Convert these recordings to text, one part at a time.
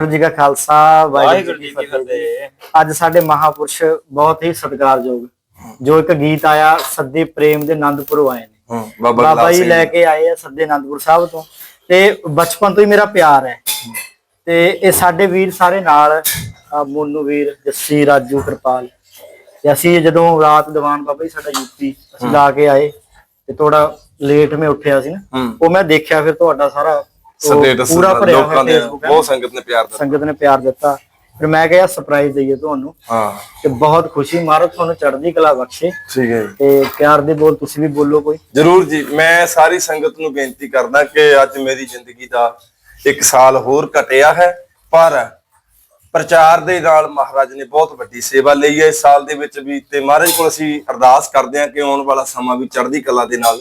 ਵਾਹਿਗੁਰੂ ਜੀ ਕਾ ਖਾਲਸਾ ਵਾਹਿਗੁਰੂ ਜੀ ਕੀ ਫਤਿਹ ਅੱਜ ਸਾਡੇ ਮਹਾਪੁਰਸ਼ ਬਹੁਤ ਹੀ ਸਤਿਕਾਰਯੋਗ ਜੋ ਇੱਕ ਗੀਤ ਆਇਆ ਸੱਦੇ ਪ੍ਰੇਮ ਦੇ ਆਨੰਦਪੁਰੋਂ ਆਏ ਨੇ। ਬਾਬਾ ਜੀ ਲੈ ਕੇ ਆਏ ਆ ਸੱਦੇ ਆਨੰਦਪੁਰ ਸਾਹਿਬ ਤੋਂ। ਤੇ ਬਚਪਨ ਤੋਂ ਹੀ ਮੇਰਾ ਪਿਆਰ ਹੈ। ਤੇ ਇਹ ਸਾਡੇ ਵੀਰ ਸਾਰੇ ਨਾਲ ਮੋਨੂ ਵੀਰ ਜੱਸੀ ਰਾਜੂ ਕਿਰਪਾਲ। ਤੇ ਅਸੀਂ ਜਦੋਂ ਰਾਤ ਦੀਵਾਨ ਬਾਬਾ ਜੀ ਸਾਡਾ ਯੂਪੀ ਅਸੀਂ ਲਾ ਕੇ ਆਏ ਤੇ ਥੋੜਾ ਲੇਟ ਮੈਂ ਉੱਠਿਆ ਸੀ ਨਾ ਉਹ ਮੈਂ ਦੇਖਿਆ ਫਿਰ ਤੁਹਾਡਾ ਸਾਰਾ ਸਟੇਟਸ ਪੂਰਾ ਭਰਿਆ ਹੋਇਆ ਲੋਕਾਂ ਨੇ Facebook ਹੈ। ਬਹੁਤ ਸੰਗਤ ਨੇ ਪਿਆਰ ਦਿੱਤਾ। ਸੰਗਤ ਨੇ ਪਿਆਰ ਦਿੱਤਾ। ਫਿਰ ਮੈਂ ਕਿਹਾ ਸਰਪ੍ਰਾਈਜ਼ ਦਈਏ ਤੁਹਾਨੂੰ ਹਾਂ। ਤੇ ਬਹੁਤ ਖੁਸ਼ੀ। ਮਹਾਰਾਜ ਤੁਹਾਨੂੰ ਚੜ੍ਹਦੀ ਕਲਾ ਬਖਸ਼ੇ ਠੀਕ ਹੈ ਜੀ। ਤੇ ਪਿਆਰ ਦੇ ਬੋਲ ਤੁਸੀਂ ਵੀ ਬੋਲੋ ਕੋਈ। ਜਰੂਰ ਜੀ। ਮੈਂ ਸਾਰੀ ਸੰਗਤ ਨੂੰ ਬੇਨਤੀ ਕਰਦਾ ਕਿ ਅੱਜ ਮੇਰੀ ਜ਼ਿੰਦਗੀ ਦਾ ਇੱਕ ਸਾਲ ਹੋਰ ਘਟਿਆ ਹੈ ਪਰ ਪ੍ਰਚਾਰ ਦੇ ਨਾਲ ਮਹਾਰਾਜ ਨੇ ਬਹੁਤ ਵੱਡੀ ਸੇਵਾ ਲਈ ਹੈ। ਇਸ ਸਾਲ ਦੇ ਵਿੱਚ ਵੀ ਤੇ ਮਹਾਰਾਜ ਕੋਲ ਅਸੀਂ ਅਰਦਾਸ ਕਰਦੇ ਹਾਂ ਕਿ ਆਉਣ ਵਾਲਾ ਸਮਾਂ ਵੀ ਚੜ੍ਹਦੀ ਕਲਾ ਦੇ ਨਾਲ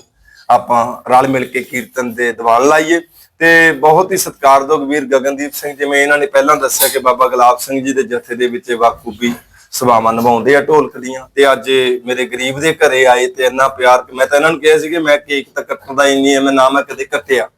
ਆਪਾਂ ਰਲ ਮਿਲ ਕੇ ਕੀਰਤਨ ਦੇ ਦੀਵਾਨ ਲਾਈਏ। ਤੇ ਬਹੁਤ ਹੀ ਸਤਿਕਾਰਯੋਗ ਵੀਰ ਗਗਨਦੀਪ ਸਿੰਘ, ਜਿਵੇਂ ਇਹਨਾਂ ਨੇ ਪਹਿਲਾਂ ਦੱਸਿਆ ਕਿ ਬਾਬਾ ਗੁਲਾਬ ਸਿੰਘ ਜੀ ਦੇ ਜਥੇ ਦੇ ਵਿੱਚ ਬਾਖੂਬੀ ਸਭਾਵਾਂ ਨਿਭਾਉਂਦੇ ਆ ਢੋਲਕ ਦੀਆਂ। ਤੇ ਅੱਜ ਮੇਰੇ ਗਰੀਬ ਦੇ ਘਰੇ ਆਏ ਤੇ ਇੰਨਾ ਪਿਆਰ ਮੈਂ ਤਾਂ ਇਹਨਾਂ ਨੂੰ ਕਿਹਾ ਸੀ ਕਿ ਮੈਂ ਕੇਕ ਤਾਂ ਕੱਟਣ ਦਾ ਇੰਨੀ ਐ ਮੈਂ ਨਾ ਮੈਂ ਕਦੇ ਕੱਟਿਆ।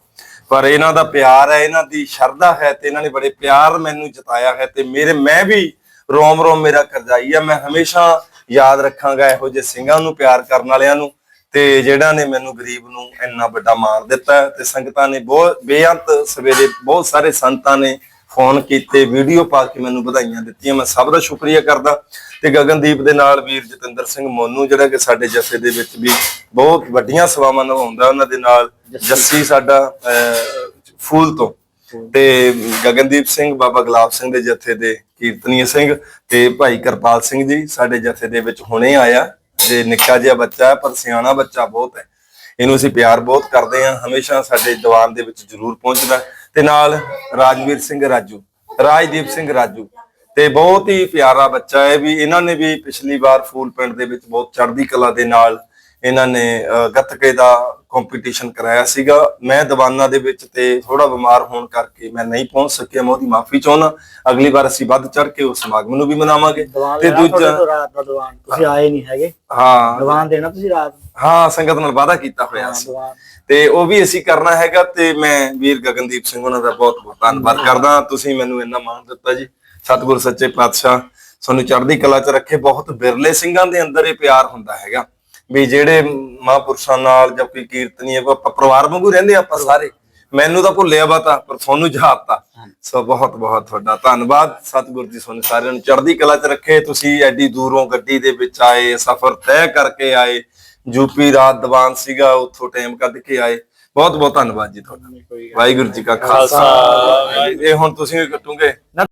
ਪਰ ਇਹਨਾਂ ਦਾ ਪਿਆਰ ਹੈ, ਇਹਨਾਂ ਦੀ ਸ਼ਰਧਾ ਹੈ ਤੇ ਇਹਨਾਂ ਨੇ ਬੜੇ ਪਿਆਰ ਮੈਨੂੰ ਜਤਾਇਆ ਹੈ ਤੇ ਮੇਰੇ, ਮੈਂ ਵੀ ਰੋਮ ਰੋਮ ਮੇਰਾ ਕਰਜਾਈ ਆ। ਮੈਂ ਹਮੇਸ਼ਾ ਯਾਦ ਰੱਖਾਂਗਾ ਇਹੋ ਜਿਹੇ ਸਿੰਘਾਂ ਨੂੰ, ਪਿਆਰ ਕਰਨ ਵਾਲਿਆਂ ਨੂੰ। ਤੇ ਜਿਹੜਾ ਨੇ ਮੈਨੂੰ ਗਰੀਬ ਨੂੰ ਇੰਨਾ ਵੱਡਾ ਮਾਰ ਦਿੱਤਾ ਤੇ ਸੰਗਤਾਂ ਨੇ ਬਹੁਤ ਬੇਅੰਤ ਸਵੇਰੇ ਬਹੁਤ ਸਾਰੇ ਸੰਤਾਂ ਨੇ ਫੋਨ ਕੀਤੇ ਵੀਡੀਓ ਪਾ ਕੇ ਮੈਨੂੰ ਵਧਾਈਆਂ ਦਿੱਤੀਆਂ। ਮੈਂ ਸਭ ਦਾ ਸ਼ੁਕਰੀਆ ਕਰਦਾ। ਤੇ ਗਗਨਦੀਪ ਦੇ ਨਾਲ ਵੀਰ ਜਤਿੰਦਰ ਸਿੰਘ ਮੋਨੂ ਜਿਹੜਾ ਕਿ ਸਾਡੇ ਜਥੇ ਦੇ ਵਿੱਚ ਵੀ ਬਹੁਤ ਵੱਡੀਆਂ ਸੇਵਾਵਾਂ ਨਿਭਾਉਂਦਾ ਉਹਨਾਂ ਦੇ ਨਾਲ ਜੱਸੀ। ਸਾਡਾ ਫੂਲ ਤੋਂ। ਤੇ ਗਗਨਦੀਪ ਸਿੰਘ ਬਾਬਾ ਗੁਲਾਬ ਸਿੰਘ ਦੇ ਜਥੇ ਦੇ ਕੀਰਤਨੀय ਸਿੰਘ ਤੇ ਭਾਈ ਕਿਰਪਾਲ ਸਿੰਘ ਜੀ ਸਾਡੇ ਜਥੇ ਦੇ ਵਿੱਚ ਹੁਣੇ ਆਇਆ। ਜੇ ਨਿੱਕਾ ਜਿਹਾ ਬੱਚਾ ਹੈ, ਪਰ ਸਿਆਣਾ ਬੱਚਾ ਬਹੁਤ ਹੈ। ਇਹਨੂੰ ਅਸੀਂ ਪਿਆਰ ਬਹੁਤ ਕਰਦੇ ਹਾਂ, ਹਮੇਸ਼ਾ ਸਾਡੇ ਦੀਵਾਨ ਦੇ ਵਿੱਚ ਜ਼ਰੂਰ ਪਹੁੰਚਦਾ ਤੇ ਨਾਲ ਰਾਜਵੀਰ ਸਿੰਘ ਰਾਜੂ, ਰਾਜਦੀਪ ਸਿੰਘ ਰਾਜੂ, ਤੇ ਬਹੁਤ ਹੀ ਪਿਆਰਾ ਬੱਚਾ ਹੈ ਵੀ, ਇਹਨਾਂ ਨੇ ਵੀ ਪਿਛਲੀ ਵਾਰ ਫੂਲ ਪਿੰਡ ਦੇ ਵਿੱਚ ਬਹੁਤ ਚੜ੍ਹਦੀ ਕਲਾ ਦੇ ਨਾਲ ਇਹਨਾਂ ਨੇ ਗੱਤਕੇ ਦਾ ਕੰਪੀਟੀਸ਼ਨ ਕਰਾਇਆ ਸੀਗਾ। ਮੈਂ ਦੀਵਾਨਾਂ ਦੇ ਵਿੱਚ ਤੇ ਥੋੜਾ ਬਿਮਾਰ ਹੋਣ ਕਰਕੇ ਮੈਂ ਨਹੀਂ ਪਹੁੰਚ ਸਕਿਆ ਮੈਂ ਉਹਦੀ ਮਾਫੀ ਚਾਹੁੰਦਾ। ਅਗਲੀ ਵਾਰ ਅਸੀਂ ਵੱਧ ਚੜ ਕੇ ਉਸ ਸਮਾਗਮ ਨੂੰ ਵੀ ਮਨਾਵਾਂਗੇ। ਤੇ ਦੂਜਾ ਰਾਤ ਦਾ ਦੀਵਾਨ ਤੁਸੀਂ ਆਏ ਨਹੀਂ ਹੈਗੇ। ਹਾਂ। ਦੀਵਾਨ ਦੇਣਾ ਤੁਸੀਂ ਰਾਤ ਹਾਂ ਸੰਗਤ ਨਾਲ ਵਾਅਦਾ ਕੀਤਾ ਹੋਇਆ ਸੀ। ਤੇ ਉਹ ਵੀ ਅਸੀਂ ਕਰਨਾ ਹੈਗਾ ਤੇ ਮੈਂ ਵੀਰ ਗਗਨਦੀਪ ਸਿੰਘ ਉਹਨਾਂ ਦਾ ਬਹੁਤ ਬਹੁਤ ਧੰਨਵਾਦ ਕਰਦਾ। ਤੁਸੀਂ ਮੈਨੂੰ ਇੰਨਾ ਮਾਣ ਦਿੱਤਾ ਜੀ। ਸਤਿਗੁਰ ਸੱਚੇ ਪਾਤਸ਼ਾਹ ਤੁਹਾਨੂੰ ਚੜ੍ਹਦੀ ਕਲਾ 'ਚ ਰੱਖੇ। ਬਹੁਤ ਬਿਰਲੇ ਸਿੰਘਾਂ ਦੇ ਅੰਦਰ ਇਹ ਪਿਆਰ ਹੁੰਦਾ ਹੈਗਾ। ਵੀ ਜਿਹੜੇ ਮਹਾਂਪੁਰਸ਼ਾਂ ਨਾਲ ਜਾਂ ਕੋਈ ਕੀਰਤਨੀ ਹੈ ਆਪਾਂ ਪਰਿਵਾਰ ਵਾਂਗੂ ਰਹਿੰਦੇ ਆਪਾਂ ਸਾਰੇ। ਮੈਨੂੰ ਤਾਂ ਭੁੱਲਿਆ ਬਾਤਾ ਪਰ ਤੁਹਾਨੂੰ ਯਾਦਤਾ ਸੋ ਬਹੁਤ ਬਹੁਤ ਤੁਹਾਡਾ ਧੰਨਵਾਦ। ਸਤਿਗੁਰ ਜੀ ਤੁਹਾਨੂੰ ਸਾਰਿਆਂ ਨੂੰ ਚੜ੍ਹਦੀ ਕਲਾ 'ਚ ਰੱਖੇ। ਤੁਸੀਂ ਐਡੀ ਦੂਰੋਂ ਗੱਡੀ ਦੇ ਵਿੱਚ ਆਏ ਸਫ਼ਰ ਤੈਅ ਕਰਕੇ ਆਏ। ਯੂਪੀ ਰਾਤ ਦੀਵਾਨ ਸੀਗਾ ਉੱਥੋਂ ਟਾਈਮ ਕੱਢ ਕੇ ਆਏ। ਬਹੁਤ ਬਹੁਤ ਧੰਨਵਾਦ ਜੀ ਤੁਹਾਡਾ। ਵਾਹਿਗੁਰੂ ਜੀ ਕਾ ਖਾਲਸਾ। ਇਹ ਹੁਣ ਤੁਸੀਂ ਵੀ ਕੱਟੋਗੇ?